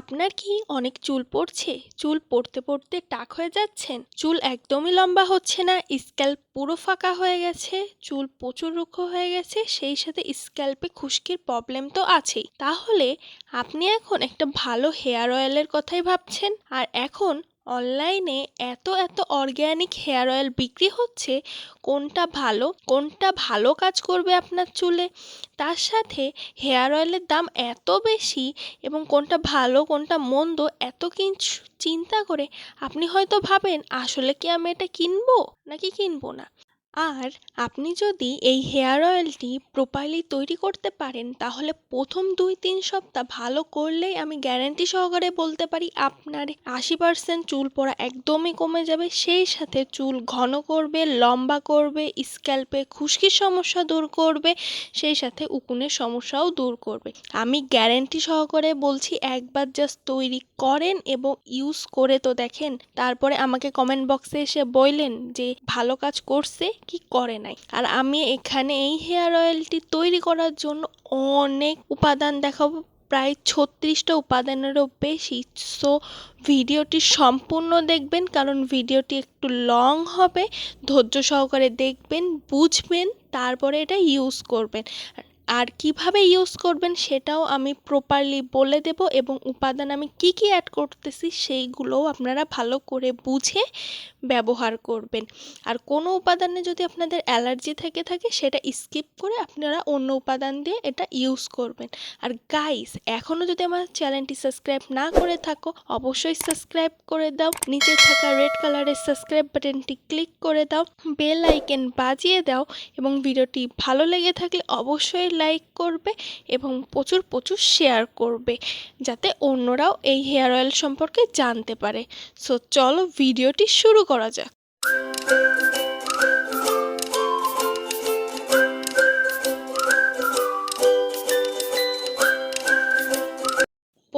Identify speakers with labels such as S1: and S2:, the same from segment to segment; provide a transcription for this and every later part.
S1: আপনার কি অনেক চুল পড়ছে? চুল পড়তে পড়তে টাক হয়ে যাচ্ছেন? চুল একদমই লম্বা হচ্ছে না স্ক্যাল্প পুরো ফাঁকা হয়ে গেছে, চুল প্রচুর রুক্ষ হয়ে গেছে, সেই সাথে স্ক্যাল্পে খুশকির প্রবলেম তো আছেই। তাহলে আপনি এখন একটা ভালো হেয়ার অয়েলের কথাই ভাবছেন? আর এখন অনলাইনে এত এত অর্গ্যানিক হেয়ার অয়েল বিক্রি হচ্ছে, কোনটা ভালো কোনটা ভালো কাজ করবে আপনার চুলে? তার সাথে হেয়ার অয়েলের দাম এত বেশি এবং কোনটা ভালো, কোনটা মন্দ, এত কিছু চিন্তা করে আপনি হয়তো ভাবেন, আসলে কি আমি এটা কিনবো? নাকি কিনবো না? আর আপনি যদি এই হেয়ার অয়েলটি প্রপারলি তৈরি করতে পারেন, তাহলে প্রথম দুই তিন সপ্তাহ ভালো করলেই আমি গ্যারান্টি সহকারে বলতে পারি আপনার আশি পার্সেন্ট চুল পড়া একদমই কমে যাবে। সেই সাথে চুল ঘন করবে, লম্বা করবে, স্ক্যাল্পে খুশকির সমস্যা দূর করবে, সেই সাথে উকুনের সমস্যাও দূর করবে। আমি গ্যারান্টি সহকারে বলছি, একবার জাস্ট তৈরি করেন এবং ইউজ করে তো দেখেন। তারপরে আমাকে কমেন্ট বক্সে এসে বললেন যে, ভালো কাজ করছে? কি করে নাই? আর আমি এখানে এই হেয়ার অয়েলটি তৈরি করার জন্য অনেক উপাদান দেখাবো। প্রায় ছত্রিশটা উপাদানেরও বেশি। সো ভিডিওটি সম্পূর্ণ দেখবেন, কারণ ভিডিওটি একটু লং হবে। ধৈর্য সহকারে দেখবেন, বুঝবেন, তারপরে এটা ইউজ করবেন। আর কীভাবে ইউজ করবেন সেটাও আমি প্রপারলি বলে দেব এবং উপাদান আমি কি কি অ্যাড করতেছি সেইগুলোও আপনারা ভালো করে বুঝে ব্যবহার করবেন। আর কোনো উপাদানে যদি আপনাদের অ্যালার্জি থেকে থাকে সেটা স্কিপ করে আপনারা অন্য উপাদান দিয়ে এটা ইউজ করবেন। আর গাইস এখনও যদি আমার চ্যানেলটি সাবস্ক্রাইব না করে থাকো, অবশ্যই সাবস্ক্রাইব করে দাও। নিচে থাকা রেড কালারের সাবস্ক্রাইব বাটনটি ক্লিক করে দাও। বেল আইকন বাজিয়ে দাও এবং ভিডিওটি ভালো লেগে থাকলে অবশ্যই লাইক করবে এবং প্রচুর প্রচুর শেয়ার করবে, যাতে অন্যরাও এই হেয়ার অয়েল সম্পর্কে জানতে পারে। সো চলো ভিডিওটি শুরু করা যাক।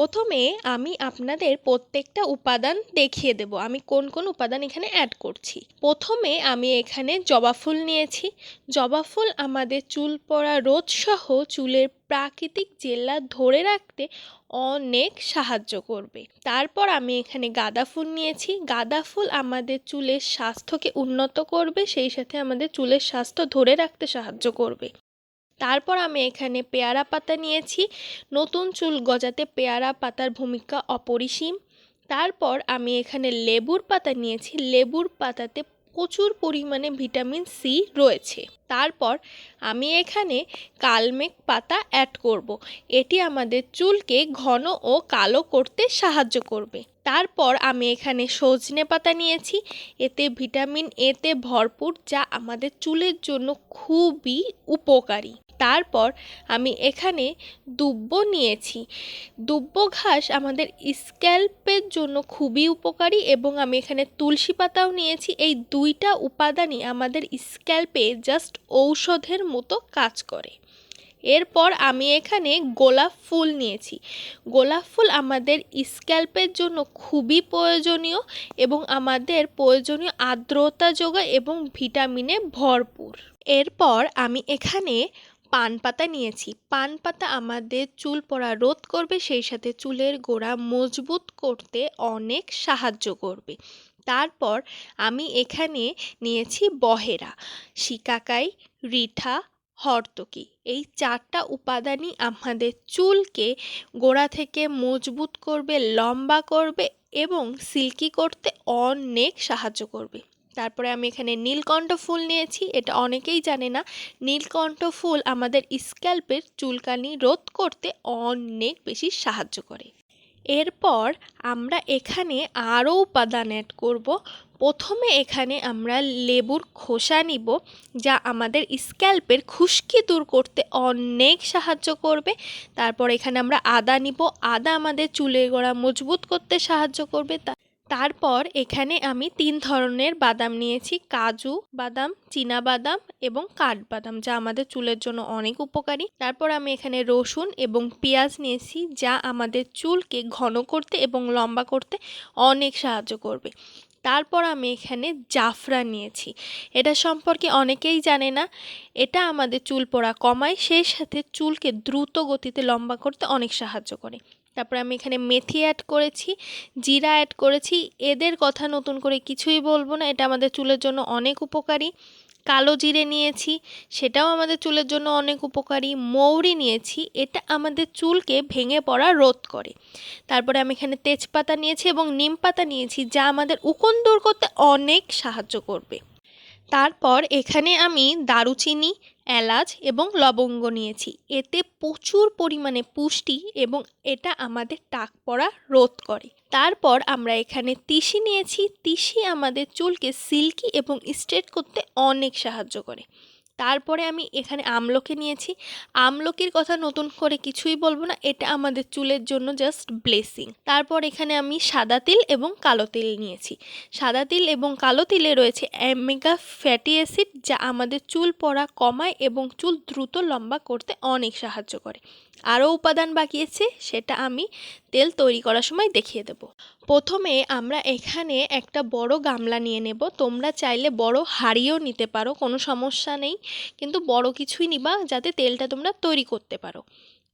S1: প্রথমে আমি আপনাদের প্রত্যেকটা উপাদান দেখিয়ে দেব। আমি কোন কোন উপাদান এখানে অ্যাড করছি। প্রথমে আমি এখানে জবা ফুল নিয়েছি। জবা ফুল আমাদের চুল পড়া রোদ সহ চুলের প্রাকৃতিক জেল্লা ধরে রাখতে অনেক সাহায্য করবে। তারপর আমি এখানে গাঁদা ফুল নিয়েছি। গাঁদা ফুল আমাদের চুলের স্বাস্থ্যকে উন্নত করবে, সেই সাথে আমাদের চুলের স্বাস্থ্য ধরে রাখতে সাহায্য করবে। তারপর আমি এখানে পেয়ারা পাতা নিয়েছি। নতুন চুল গজাতে পেয়ারা পাতার ভূমিকা অপরিসীম। তারপর আমি এখানে লেবুর পাতা নিয়েছি। লেবুর পাতাতে প্রচুর পরিমাণে ভিটামিন সি রয়েছে। তারপর আমি এখানে কালমেঘ পাতা অ্যাড করব। এটি আমাদের চুলকে ঘন ও কালো করতে সাহায্য করবে। তারপর আমি এখানে সজনে পাতা নিয়েছি। এতে ভিটামিন এতে ভরপুর, যা আমাদের চুলের জন্য খুবই উপকারী। তারপর আমি এখানে দুব্ব নিয়েছি। দুব্ব ঘাস আমাদের স্ক্যাল্পের জন্য খুবই উপকারী এবং আমি এখানে তুলসী পাতাও নিয়েছি। এই দুইটা উপাদানই আমাদের স্ক্যাল্পে জাস্ট ঔষধের মতো কাজ করে। এরপর আমি এখানে গোলাপ ফুল নিয়েছি। গোলাপ ফুল আমাদের স্ক্যাল্পের জন্য খুবই প্রয়োজনীয় এবং আমাদের প্রয়োজনীয় আর্দ্রতা যোগায় এবং ভিটামিনে ভরপুর। এরপর আমি এখানে পান পাতা নিয়েছি। পান পাতা আমাদের চুল পড়া রোধ করবে, সেই সাথে চুলের গোড়া মজবুত করতে অনেক সাহায্য করবে। তারপর আমি এখানে নিয়েছি বহেরা, শিকাকাই, রিঠা, হর্তকি। এই চারটা উপাদানই আমাদের চুলকে গোড়া থেকে মজবুত করবে, লম্বা করবে এবং সিল্কি করতে অনেক সাহায্য করবে। তারপরে আমি এখানে নীলকণ্ঠ ফুল নিয়েছি, এটা অনেকেই জানে না। নীলকণ্ঠ ফুল আমাদের স্ক্যাল্পের চুলকানি রোধ করতে অনেক বেশি সাহায্য করে। এরপর আমরা এখানে আরও উপাদান অ্যাড করব। প্রথমে এখানে আমরা লেবুর খোসা নিব, যা আমাদের স্ক্যাল্পের খুশকি দূর করতে অনেক সাহায্য করবে। তারপর এখানে আমরা আদা নিব, আদা আমাদের চুলের গোড়া মজবুত করতে সাহায্য করবে, তা তারপর এখানে আমি তিন ধরনের বাদাম নিয়েছি, কাজু বাদাম চীনা বাদাম এবং কাঠবাদাম, যা আমাদের চুলের জন্য অনেক উপকারী। তারপর আমি এখানে রসুন এবং পেঁয়াজ নিয়েছি, যা আমাদের চুলকে ঘন করতে এবং লম্বা করতে অনেক সাহায্য করবে। তারপর আমি এখানে জাফরা নিয়েছি। এটা সম্পর্কে অনেকেই জানে না, এটা আমাদের চুল পড়া কমায়, সেই সাথে চুলকে দ্রুত গতিতে লম্বা করতে অনেক সাহায্য করে। তারপরে আমি এখানে মেথি অ্যাড করেছি, জিরা অ্যাড করেছি। এদের কথা নতুন করে কিছুই বলব না, এটা আমাদের চুলের জন্য অনেক উপকারী। কালো জিরে নিয়েছি, সেটাও আমাদের চুলের জন্য অনেক উপকারী। মৌরি নিয়েছি, এটা আমাদের চুলকে ভেঙে পড়া রোধ করে। তারপরে আমি এখানে তেজপাতা নিয়েছি এবং নিম পাতা নিয়েছি, যা আমাদের উকুন দূর করতে অনেক সাহায্য করবে। তারপর এখানে আমি দারুচিনি, এলাচ এবং লবঙ্গ নিয়েছি। এতে প্রচুর পরিমাণে পুষ্টি এবং এটা আমাদের টাক পড়া রোধ করে। তারপর আমরা এখানে তিসি নিয়েছি। তিসি আমাদের চুলকে সিল্কি এবং স্ট্রেট করতে অনেক সাহায্য করে। তারপরে আমি এখানে আমলকি নিয়েছি। আমলকির কথা নতুন করে কিছুই বলব না, এটা আমাদের চুলের জন্য জাস্ট ব্লেসিং তারপর এখানে আমি সাদা তিল এবং কালো তিল নিয়েছি। সাদা তিল এবং কালো তিলে রয়েছে অ্যামেগা ফ্যাটি অ্যাসিড যা আমাদের চুল পড়া, কমায় এবং চুল দ্রুত লম্বা করতে অনেক সাহায্য করে। আরও উপাদান বাকিয়েছে সেটা আমি তেল তৈরি করার সময় দেখিয়ে দেব। প্রথমে আমরা এখানে একটা বড় গামলা নিয়ে নেব। তোমরা চাইলে বড় হাড়িও নিতে পারো, কোনো সমস্যা নেই। কিন্তু বড় কিছুই নিবা, যাতে তেলটা তোমরা তৈরি করতে পারো।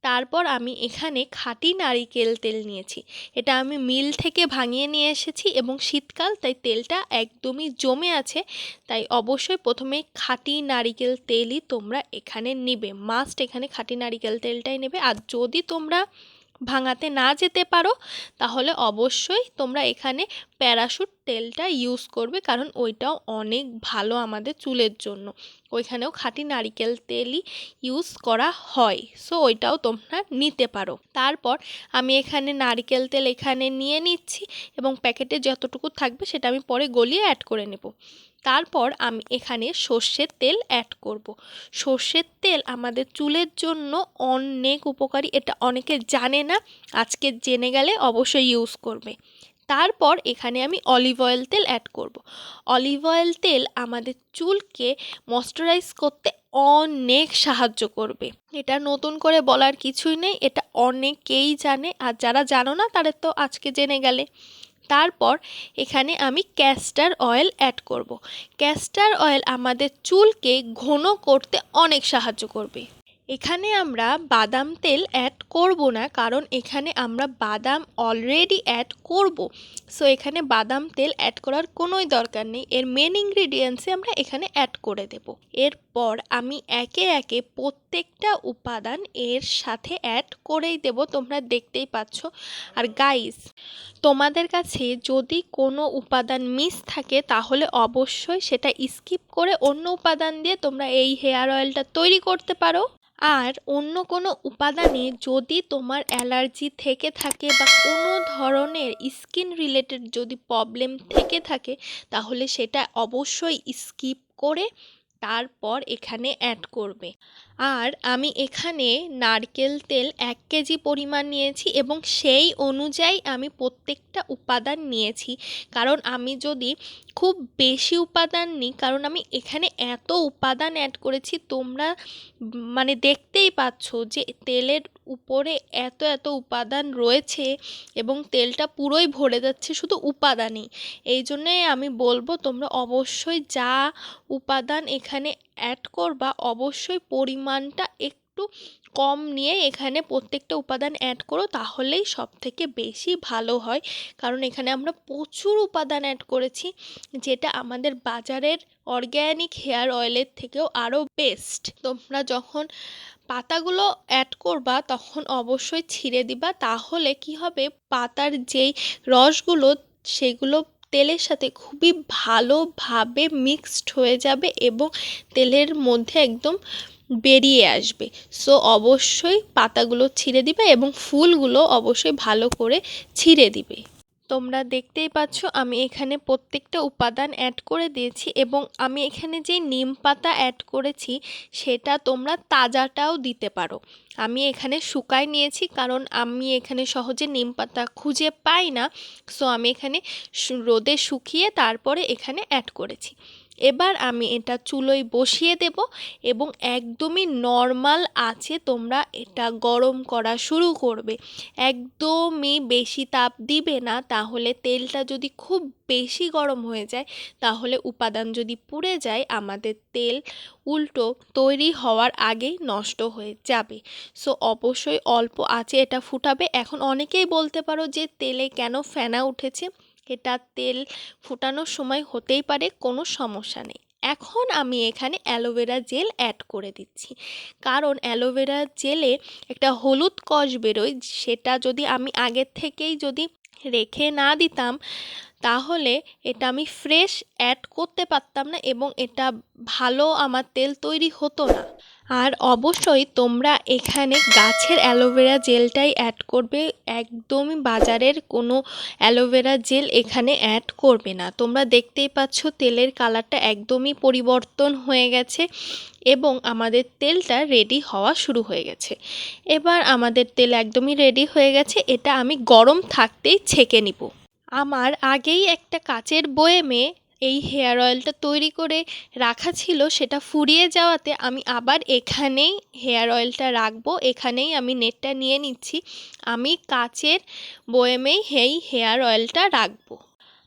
S1: তারপর আমি এখানে খাঁটি নারিকেল তেল নিয়েছি। এটা আমি মিল থেকে ভাঙিয়ে নিয়ে এসেছি এবং শীতকাল, তাই তেলটা একদমই জমে আছে। তাই অবশ্যই প্রথমে খাঁটি নারিকেল তেলই তোমরা এখানে নেবে। মাস্ট এখানে খাঁটি নারিকেল তেলটাই নেবে। আর যদি তোমরা ভাঙাতে না যেতে পারো, তাহলে অবশ্যই তোমরা এখানে প্যারাশুট তেলটা ইউজ করবে, কারণ ওইটাও অনেক ভালো আমাদের চুলের জন্য। ওইখানেও খাঁটি নারিকেল তেলই ইউজ করা হয় সো ওইটাও তোমরা নিতে পারো। তারপর আমি এখানে নারিকেল তেল এখানে নিয়ে নিচ্ছি এবং প্যাকেটে যতটুকু থাকবে সেটা আমি পরে গলিয়ে অ্যাড করে নেব। তারপর আমি এখানে সর্ষের তেল অ্যাড করব। সর্ষের তেল আমাদের চুলের জন্য অনেক উপকারী, এটা অনেকে জানে না, আজকে জেনে গেলে অবশ্যই ইউজ করবে তারপর এখানে আমি অলিভ অয়েল তেল অ্যাড করব। অলিভ অয়েল তেল আমাদের চুলকে ময়শ্চারাইজ করতে অনেক সাহায্য করবে এটা নতুন করে বলার কিছুই নেই, এটা অনেকেই জানে, আর যারা জানো না তাদের তো আজকে জেনে গেলে তারপর এখানে আমি ক্যাস্টার অয়েল অ্যাড করব। ক্যাস্টার অয়েল আমাদের চুলকে ঘন করতে অনেক সাহায্য করবে এখানে আমরা বাদাম তেল অ্যাড করব না, কারণ এখানে আমরা বাদাম অলরেডি অ্যাড করব। সো এখানে বাদাম তেল অ্যাড করার কোনোই দরকার নেই। এর মেন ইনগ্রিডিয়েন্টসে আমরা এখানে অ্যাড করে দেব। এরপর আমি একে একে প্রত্যেকটা উপাদান এর সাথে অ্যাড করেই দেব। তোমরা দেখতেই পাচ্ছ। আর গাইস তোমাদের কাছে যদি কোনো উপাদান মিস থাকে, তাহলে অবশ্যই সেটা স্কিপ করে অন্য উপাদান দিয়ে তোমরা এই হেয়ার অয়েলটা তৈরি করতে পারো। আর অন্য কোনো উপাদানে যদি তোমার অ্যালার্জি থেকে থাকে বা কোনো ধরনের স্কিন রিলেটেড যদি প্রবলেম থেকে থাকে, তাহলে সেটা অবশ্যই স্কিপ করে তারপর এখানে অ্যাড করবে। আর আমি এখানে নারকেল তেল এক কেজি পরিমাণ নিয়েছি এবং সেই অনুযায়ী আমি প্রত্যেকটা উপাদান নিয়েছি। কারণ আমি যদি খুব বেশি উপাদান নিই, কারণ আমি এখানে এত উপাদান অ্যাড করেছি, তোমরা মানে দেখতেই পাচ্ছ যে তেলের উপরে এত এত উপাদান রয়েছে এবং তেলটা পুরোই ভরে যাচ্ছে শুধু উপাদানই। এই জন্যে আমি বলব তোমরা অবশ্যই যা উপাদান এখানে অ্যাড করবা অবশ্যই পরিমাণটা একটু কম নিয়ে এখানে প্রত্যেকটা উপাদান অ্যাড করো, তাহলেই সব থেকে বেশি ভালো হয়। কারণ এখানে আমরা প্রচুর উপাদান অ্যাড করেছি, যেটা আমাদের বাজারের অর্গ্যানিক হেয়ার অয়েলের থেকেও আরও বেস্ট তোমরা যখন পাতাগুলো অ্যাড করবা, তখন অবশ্যই ছিঁড়ে দিবা, তাহলে কি হবে? পাতার যেই রসগুলো, সেগুলো তেলের সাথে খুবই ভালোভাবে মিক্সড হয়ে যাবে এবং তেলের মধ্যে একদম বেরিয়ে আসবে। সো অবশ্যই পাতাগুলো ছিঁড়ে দিবে এবং ফুলগুলো অবশ্যই ভালো করে ছিঁড়ে দিবে। তোমরা দেখতেই পাচ্ছ আমি এখানে প্রত্যেকটা উপাদান অ্যাড করে দিয়েছি এবং আমি এখানে যে নিম পাতা অ্যাড করেছি সেটা তোমরা তাজাটাও দিতে পারো। আমি এখানে শুকায় নিয়েছি কারণ আমি এখানে সহজে নিম পাতা খুঁজে পাই না। সো আমি এখানে রোদে শুকিয়ে তারপরে এখানে অ্যাড করেছি। এবার আমি এটা চুলোয় বসিয়ে দেব এবং একদমই নর্মাল আছে তোমরা এটা গরম করা শুরু করবে। একদমই বেশি তাপ দিবে না, তাহলে তেলটা যদি খুব বেশি গরম হয়ে যায়, তাহলে উপাদান যদি পুড়ে যায়, আমাদের তেল উল্টো তৈরি হওয়ার আগেই নষ্ট হয়ে যাবে। সো, অবশ্যই অল্প আছে, এটা ফুটাবে। এখন অনেকেই বলতে পারো যে তেলে কেন ফেনা উঠেছে। এটা তেল ফুটানোর সময় হতেই পারে, কোনো সমস্যা নেই। এখন আমি এখানে অ্যালোভেরা জেল অ্যাড করে দিচ্ছি। কারণ অ্যালোভেরা জেলে একটা হলুদ কষ বেরোয়, সেটা যদি আমি আগের থেকেই যদি রেখে না দিতাম তাহলে এটা আমি ফ্রেশ অ্যাড করতে পারতাম না এবং এটা ভালো আমার তেল তৈরি হতো না। আর অবশ্যই তোমরা এখানে গাছের অ্যালোভেরা জেলটাই অ্যাড করবে, একদমই বাজারের কোনো অ্যালোভেরা জেল এখানে অ্যাড করবে না। তোমরা দেখতেই পাচ্ছ তেলের কালারটা একদমই পরিবর্তন হয়ে গেছে এবং আমাদের তেলটা রেডি হওয়া শুরু হয়ে গেছে। এবার আমাদের তেল একদমই রেডি হয়ে গেছে, এটা আমি গরম থাকতেই ছেঁকে নিব। আমার আগেই একটা কাচের বয়েমে এই হেয়ার অয়েলটা তৈরি করে রাখা ছিল, সেটা ফুরিয়ে যাওয়াতে আমি আবার এখানেই হেয়ার অয়েলটা রাখব, এখানেই আমি নেটটা নিয়ে নিচ্ছি। আমি কাচের বয়েমেই এই হেয়ার অয়েলটা রাখব।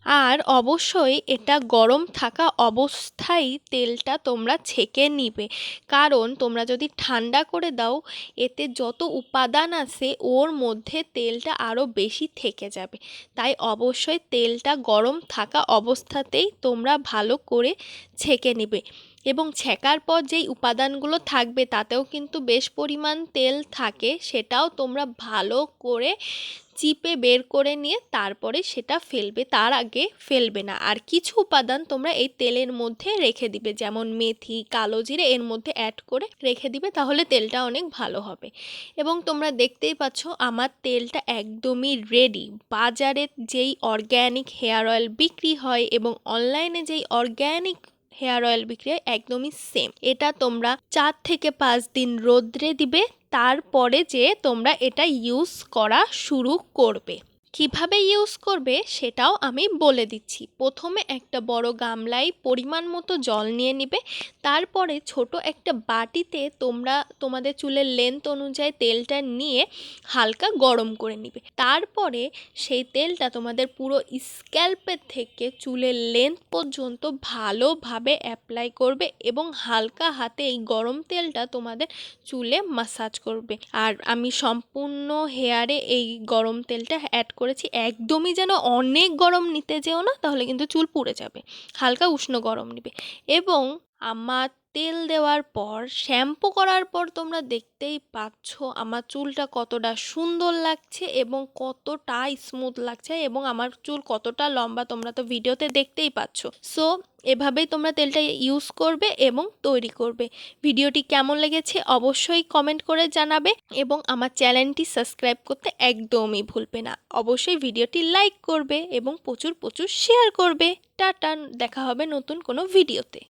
S1: আর অবশ্যই এটা গরম থাকা অবস্থায় তেলটা তোমরা ছেঁকে নিবে। কারণ তোমরা যদি ঠান্ডা করে দাও, এতে যত উপাদান আছে, ওর মধ্যে তেলটা আরও বেশি থেকে যাবে। তাই অবশ্যই তেলটা গরম থাকা অবস্থাতেই তোমরা ভালো করে ছেঁকে নেবে। এবং ছেঁকার পর যেই উপাদানগুলো থাকবে তাতেও কিন্তু বেশ পরিমাণ তেল থাকে, সেটাও তোমরা ভালো করে চিপে বের করে নিয়ে তারপরে সেটা ফেলবে, তার আগে ফেলবে না। আর কিছু উপাদান তোমরা এই তেলের মধ্যে রেখে দিবে, যেমন মেথি, কালো জিরে এর মধ্যে অ্যাড করে রেখে দিবে, তাহলে তেলটা অনেক ভালো হবে। এবং তোমরা দেখতেই পাচ্ছ আমার তেলটা একদমই রেডি বাজারে যেই অর্গ্যানিক হেয়ার অয়েল বিক্রি হয় এবং অনলাইনে যেই অর্গ্যানিক হেয়ার অয়েল বিক্রিয়া একদমই সেম এটা তোমরা চার থেকে পাঁচ দিন রোদ্রে দিবে, তারপরে যে তোমরা এটা ইউজ করা শুরু করবে। কীভাবে ইউজ করবে সেটাও আমি বলে দিচ্ছি। প্রথমে একটা বড় গামলায় পরিমাণ মতো জল নিয়ে নিবে, তারপরে ছোট একটা বাটিতে তোমরা, তোমাদের চুলের লেন্থ অনুযায়ী তেলটা নিয়ে হালকা গরম করে নিবে। তারপরে সেই তেলটা তোমাদের পুরো স্ক্যাল্পের থেকে চুলের লেন্থ পর্যন্ত ভালোভাবে অ্যাপ্লাই করবে এবং হালকা হাতে এই গরম তেলটা তোমাদের চুলে মাসাজ করবে। আর আমি সম্পূর্ণ হেয়ারে এই গরম তেলটা অ্যাড করেছি, একদমই যেন অনেক গরম নিতে যেও না, তাহলে কিন্তু চুল পুড়ে যাবে, হালকা উষ্ণ গরম নিবে। এবং আমার তেল দেওয়ার পর, শ্যাম্পু করার পর তোমরা দেখতেই পাচ্ছ আমার চুলটা কতটা সুন্দর লাগছে এবং কতটা স্মুথ লাগছে এবং আমার চুল কতটা লম্বা তোমরা তো ভিডিওতে দেখতেই পাচ্ছ। সো এভাবেই তোমরা তেলটা ইউজ করবে এবং তৈরি করবে। ভিডিওটি কেমন লেগেছে অবশ্যই কমেন্ট করে জানাবে এবং আমার চ্যানেলটি সাবস্ক্রাইব করতে একদমই ভুলবে না। অবশ্যই ভিডিওটি লাইক করবে এবং প্রচুর প্রচুর শেয়ার করবে। টাটা, দেখা হবে নতুন কোনো ভিডিওতে।